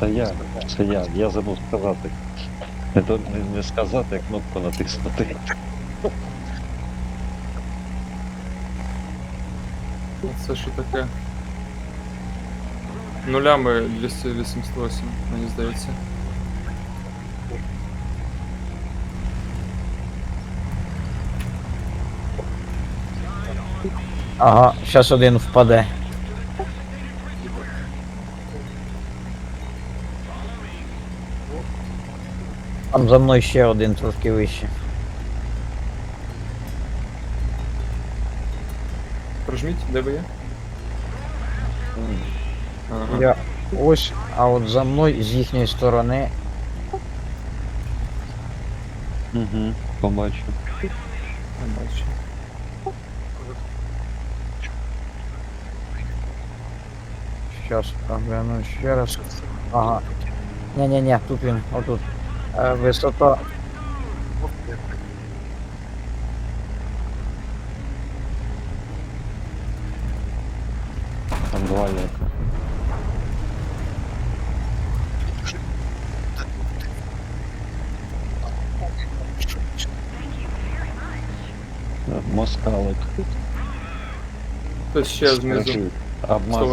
Це я, це я, я забув сказати. Не, то- не, не сказати, а кнопку натиснути. Це що таке? Нулями 288, мені здається. Ага, щас один впаде. Там за мною ще один трошки вище. Прожміть, де ви є? Ага. Я ось, а от за мною з їхньої сторони. Угу, побачу. Я бачу. Щас огляну ще раз. Ага. Ні-ні-ні, тут він, отут. Е, висота. Там два є. Москалик. Хтось ще знизу. Скажи, Обмазав.